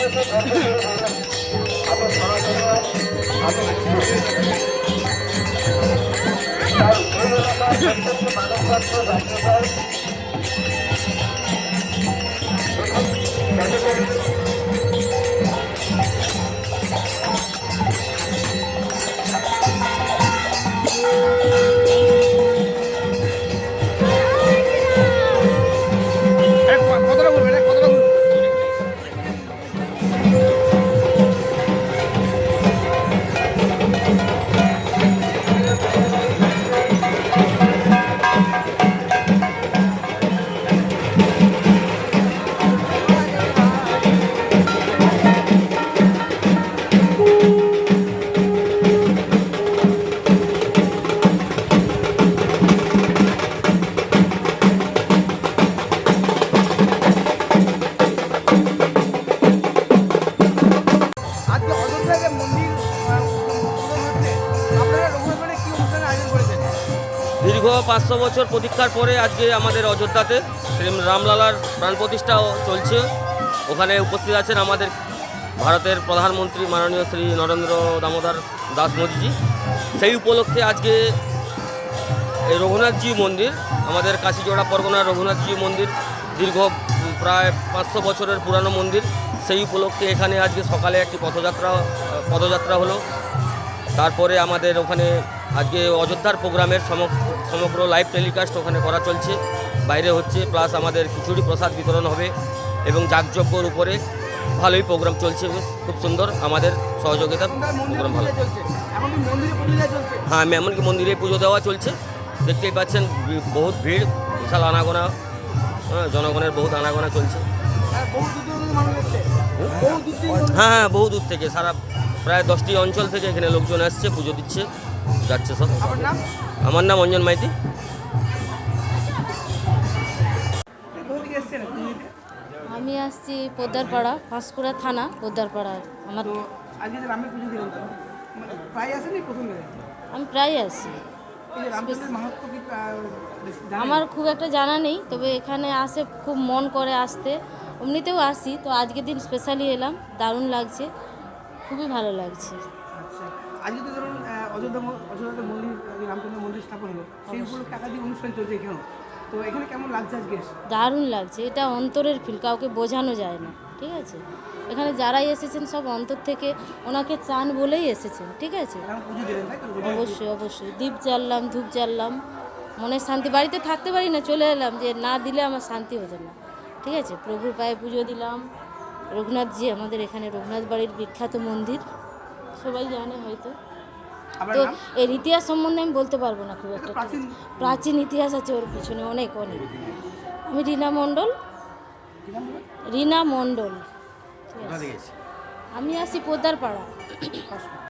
কতটা দীর্ঘ পাঁচশো বছর প্রতীক্ষার পরে আজকে আমাদের অযোধ্যাতে শ্রী রামলালার প্রাণ প্রতিষ্ঠা চলছে। ওখানে উপস্থিত আছেন আমাদের ভারতের প্রধানমন্ত্রী মাননীয় শ্রী নরেন্দ্র দামোদর দাস মোদীজি। সেই উপলক্ষে আজকে এই রঘুনাথজি মন্দির, আমাদের কাশিজোড়া পরগনার রঘুনাথজি মন্দির, দীর্ঘ প্রায় পাঁচশো বছরের পুরানো মন্দির, সেই উপলক্ষে এখানে আজকে সকালে একটি পথযাত্রা, পদযাত্রা হলো। তারপরে আমাদের ওখানে আজকে অযোধ্যার প্রোগ্রামের সম- সমগ্র লাইভ টেলিকাস্ট ওখানে করা চলছে। বাইরে হচ্ছে প্লাস আমাদের খিচুড়ি প্রসাদ বিতরণ হবে এবং যাগযজ্ঞর উপরে ভালোই প্রোগ্রাম চলছে খুব সুন্দর। আমাদের সহযোগিতা প্রোগ্রাম ভালো। হ্যাঁ এমনকি মন্দিরে পুজো দেওয়া চলছে। দেখতেই পাচ্ছেন বহুত ভিড়, বিশাল আনাগোনা। হ্যাঁ জনগণের বহুত আনাগোনা চলছে। হ্যাঁ হ্যাঁ বহু দূর থেকে, সারা প্রায় দশটি অঞ্চল থেকে এখানে লোকজন আসছে, পুজো দিচ্ছে। যাচ্ছে সব আমার নাম? অঞ্জন মাইতি? আমি আসছি পোদ্দারপাড়া পাঁশকুড়া থানা পোদ্দারপাড়া আমার মানে আমি প্রায় আসি? আমার খুব একটা জানা নেই তবে এখানে আসে খুব মন করে আসতে। এমনিতেও আসি তো আজকের দিন স্পেশালি এলাম দারুণ লাগছে খুবই ভালো লাগছে। আচ্ছা আজকে তো ধরুন অযোধ্যা অযোধ্যাতে মন্দির রামচন্দ্র মন্দির স্থাপন হলো সেই উপলক্ষে একাধিক অনুষ্ঠান চলছে এখানেও। তো এখানে কেমন লাগছে আজকে? দারুণ লাগছে। এটা অন্তরের ফিল কাউকে বোঝানো যায় না ঠিক আছে? এখানে যারাই এসেছেন সব অন্তর থেকে ওনাকে চান বলেই এসেছেন ঠিক আছে? অবশ্যই অবশ্যই। দীপ জ্বাললাম ধূপ জ্বাললাম। মনে শান্তি বাড়িতে থাকতে পারি না চলে এলাম যে না দিলে আমার শান্তি হতো না ঠিক আছে? প্রভুর পায়ে পুজো দিলাম। রঘুনাথজি আমাদের এখানে রঘুনাথ বাড়ির বিখ্যাত মন্দির। সবাই জানে হয়তো। তো এর ইতিহাস সম্বন্ধে আমি বলতে পারব না খুব একটা। প্রাচীন ইতিহাস আছে ওর পিছনে অনেক অনেক। আমি রীনা মণ্ডল। রীনা মণ্ডল। আমি আসি পোদ্দার পাড়া